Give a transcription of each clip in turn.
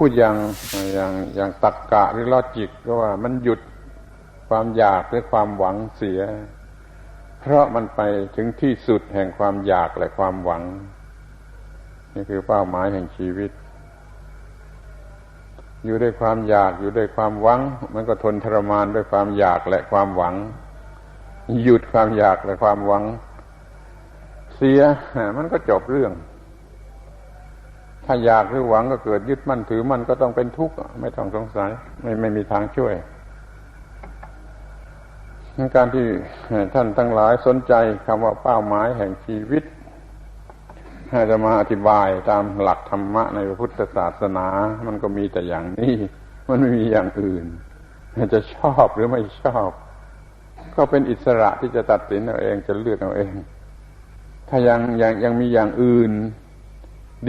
พูดอย่างอย่างอย่างตักกะหรือลอจิกก็ว่ามันหยุดความอยากหรือความหวังเสีย เพราะมันไปถึงที่สุดแห่งความอยากและความหวัง นี่คือเป้าหมายแห่งชีวิต อยู่ด้วยความอยากอยู่ด้วยความหวัง มันก็ทนทรมานด้วยความอยากและความหวัง หยุดความอยากและความหวัง เสียมันก็จบเรื่อง ถ้าอยากหรือหวังก็เกิดยึดมั่นถือมั่นก็ต้องเป็นทุกข์ไม่ต้องสงสัย ไม่ไม่มีทางช่วยการที่ท่านทั้งหลายสนใจคำว่าเป้าหมายแห่งชีวิตจะมาอธิบายตามหลักธรรมะในพระพุทธศาสนา มันก็มีแต่อย่างนี้ มันไม่มีอย่างอื่น จะชอบหรือไม่ชอบ ก็เป็นอิสระที่จะตัดสินเอาเองจะเลือกเอาเอง ถ้ายังยังยังมีอย่างอื่น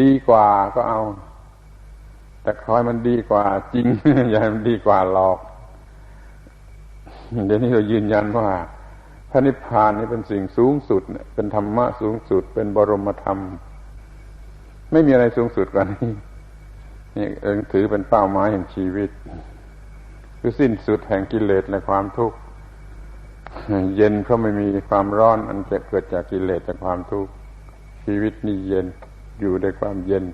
ดีกว่าก็เอา แต่คอยมันดีกว่า จริงอย่ามันดีกว่าหลอก เดี๋ยวนี้เรายืนยันว่า พระนิพพานนี่เป็นสิ่งสูงสุดเป็นธรรมะสูงสุด เป็นบรมธรรม ไม่มีอะไรสูงสุดกว่านี้นี่เองถือเป็นเป้าหมายแห่งชีวิต คือสิ้นสุดแห่งกิเลสและความทุกข์เย็นเพราะไม่มีความร้อน อันจะเกิดจากกิเลสจากความทุกข์ชีวิตนี่เย็น อยู่ด้วยความเย็น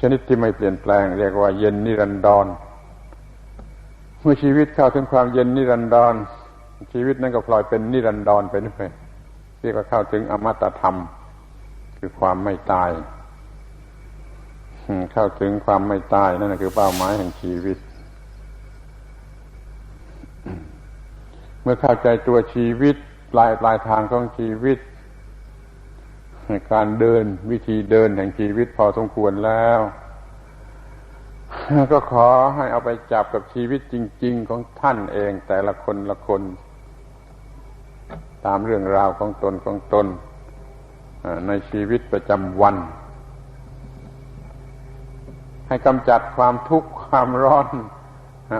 ชนิดที่ไม่เปลี่ยนแปลง เรียกว่าเย็นนิรันดร เมื่อชีวิตเข้าถึงความเย็นนิรันดร ชีวิตนั้นก็พลอยเป็นนิรันดรไปด้วยเรียกว่าเข้าถึงอมตะธรรม คือความไม่ตายเข้าถึงความไม่ตายนั่นคือเป้าหมายแห่งชีวิต เมื่อเข้าใจตัวชีวิตปลายปลายทางของชีวิต การเดินวิธีเดินแห่งชีวิตพอสมควรแล้ว ก็ขอให้เอาไปจับกับชีวิตจริง ๆ ของท่านเองแต่ละคนละคน ตามเรื่องราวของตนของตนในชีวิตประจำวัน ให้กำจัดความทุกข์ความร้อน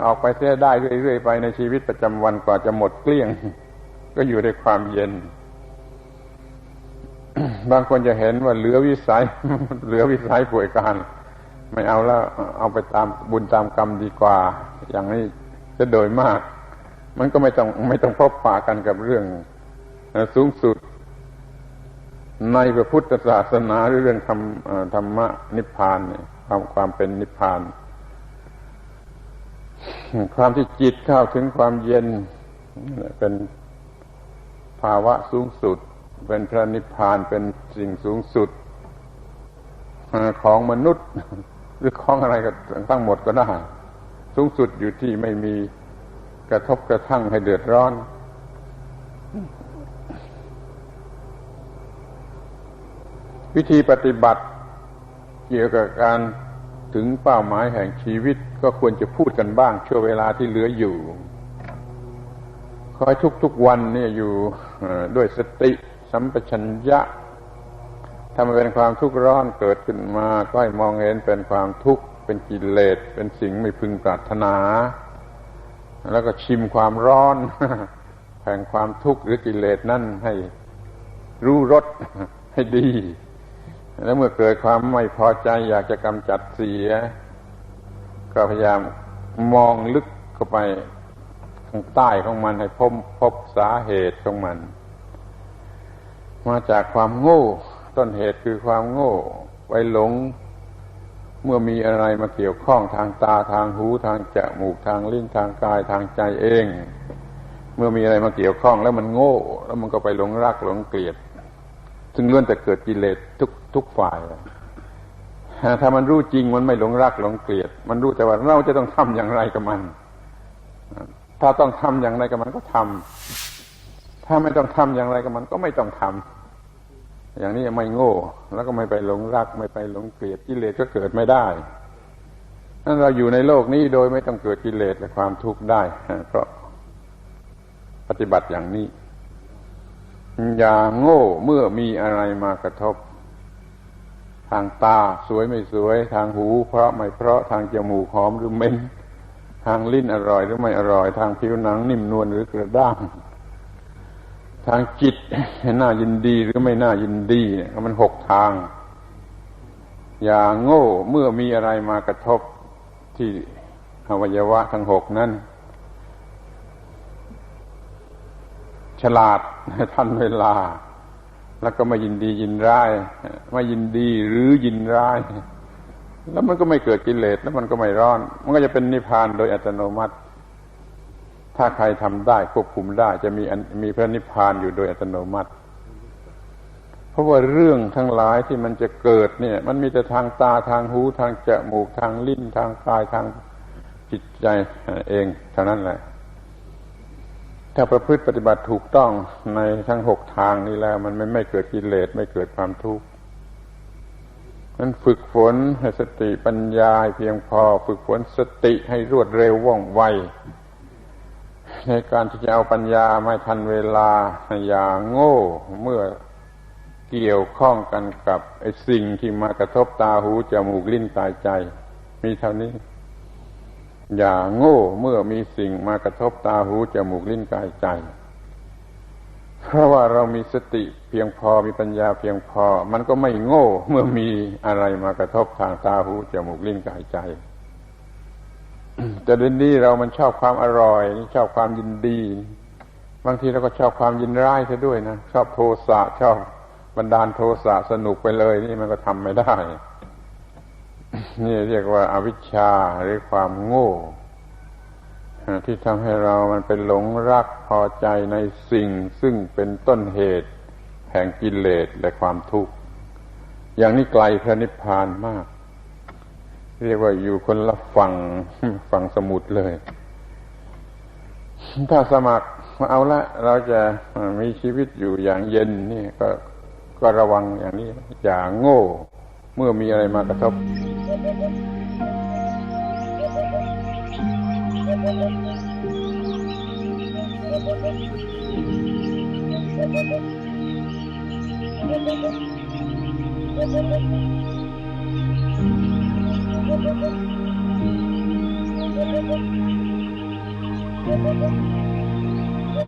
ออกไปเสียได้เรื่อยๆไปในชีวิตประจำวันกว่าจะหมดเกลี้ยง ก็อยู่ในความเย็น บางคนจะเห็นว่าเหลือวิสัย เหลือวิสัยป่วยการ ไม่เอาแล้วเอาไปตามบุญตามกรรมดีกว่า อย่างนี้จะโดยมาก มันก็ไม่ต้องไม่ต้องพบปะกันกับเรื่องสูงสุด ในพระพุทธศาสนาหรือเรื่องธรรมธรรมะนิพพานความความเป็นนิพพาน ความที่จิตเข้าถึงความเย็นเป็นภาวะสูงสุด เป็นพระนิพพานเป็นสิ่งสูงสุดของมนุษย์ หรือของอะไรก็ทั้งหมดก็ได้สูงสุดอยู่ที่ไม่มีกระทบกระทั่งให้เดือดร้อน วิธีปฏิบัติ เกี่ยวกับการถึงเป้าหมายแห่งชีวิตก็ควรจะพูดกันบ้างช่วงเวลาที่เหลืออยู่ คอยทุกๆวันนี่อยู่ด้วยสติ สัมปชัญญะถ้ามันเป็นความทุกข์ร้อนเกิดขึ้นมาก็ให้มองเห็นเป็นความทุกข์เป็นกิเลสเป็นสิ่งไม่พึงปรารถนา แล้วก็ชิมความร้อนแห่งความทุกข์หรือกิเลสนั่นให้รู้รสให้ดี แล้วเมื่อเกิดความไม่พอใจอยากจะกำจัดเสีย ก็พยายามมองลึกเข้าไปข้างใต้ของมันให้พบพบสาเหตุของมัน มาจากความโง่ ต้นเหตุคือความโง่ไปหลง เมื่อมีอะไรมาเกี่ยวข้องทางตาทางหูทางจมูกทางลิ้นทางกายทางใจเอง เมื่อมีอะไรมาเกี่ยวข้องแล้วมันโง่ แล้วมันก็ไปหลงรักหลงเกลียด ซึ่งล้วนแต่เกิดกิเลสทุกทุกฝ่ายถ้ามันรู้จริงมันไม่หลงรักหลงเกลียด มันรู้แต่ว่าเราจะต้องทำอย่างไรกับมัน ถ้าต้องทำอย่างไรกับมันก็ทำถ้าไม่ต้องทำอย่างไรกับมันก็ไม่ต้องทำ อย่างนี้ไม่โง่ แล้วก็ไม่ไปหลงรัก ไม่ไปหลงเกลียดกิเลสก็เกิดไม่ได้นั้นเราอยู่ในโลกนี้โดยไม่ต้องเกิดกิเลสและความทุกข์ได้เพราะปฏิบัติอย่างนี้ อย่าโง่เมื่อมีอะไรมากระทบ ทางตาสวยไม่สวย ทางหู เพราะไม่เพราะทางจมูกหอมหรือเหม็นทางลิ้นอร่อยหรือไม่อร่อย ทางผิวหนังนิ่มนวลหรือกระด้าง ทางจิตน่ายินดีหรือไม่น่ายินดีเนี่ยมันหกทาง อย่าโง่เมื่อมีอะไรมากระทบที่อวัยวะทั้งหกนั้น ฉลาดทันเวลา แล้วก็ไม่ยินดียินร้ายไม่ยินดีหรือยินร้าย แล้วมันก็ไม่เกิดกิเลสแล้วมันก็ไม่ร้อน มันก็จะเป็นนิพพานโดยอัตโนมัติ ถ้าใครทำได้ควบคุมได้จะมีมีพระนิพพานอยู่โดยอัตโนมัติ เพราะว่าเรื่องทั้งหลายที่มันจะเกิดเนี่ย มันมีแต่ทางตาทางหูทางจมูกทางลิ้นทางกายทางจิตใจเองเท่านั้นแหละ ถ้าประพฤติปฏิบัติถูกต้องในทั้งหกทางนี้แล้ว มันไม่ไม่เกิดกิเลสไม่เกิดความทุกข์นั้นฝึกฝนให้สติปัญญาเพียงพอ ฝึกฝนสติให้รวดเร็วว่องไว ในการที่จะเอาปัญญาไม่ทันเวลาอย่าโง่เมื่อเกี่ยวข้องกันกับไอ้สิ่งที่มากระทบตาหูจมูกลิ้นกายใจ มีเท่านี้ อย่าโง่เมื่อมีสิ่งมากระทบตาหูจมูกลิ้นกายใจ เพราะว่าเรามีสติเพียงพอมีปัญญาเพียงพอ มันก็ไม่โง่เมื่อมีอะไรมากระทบทางตาหูจมูกลิ้นกายใจ แต่เดี๋ยวนี้เรามันชอบความอร่อย ชอบความยินดี บางทีเราก็ชอบความยินร้ายซะด้วยนะชอบโทสะชอบบันดาลโทสะสนุกไปเลย นี่มันก็ทำไม่ได้ นี่เรียกว่าอาวิชชาหรือความโง่ที่ทำให้เรามันเป็นหลงรักพอใจในสิ่ง ซึ่งเป็นต้นเหตุ แห่งกิเลสและความทุกข์ อย่างนี้ไกลพระนิพพานมาก เรียกว่าอยู่คนละฝั่งฝั่งสมุทรเลย ถ้าสมัครเอาละ เราจะมีชีวิตอยู่อย่างเย็นนี่ก็ก็ระวังอย่างนี้ อย่าโง่ เมื่อมีอะไรมากระทบ Thank you.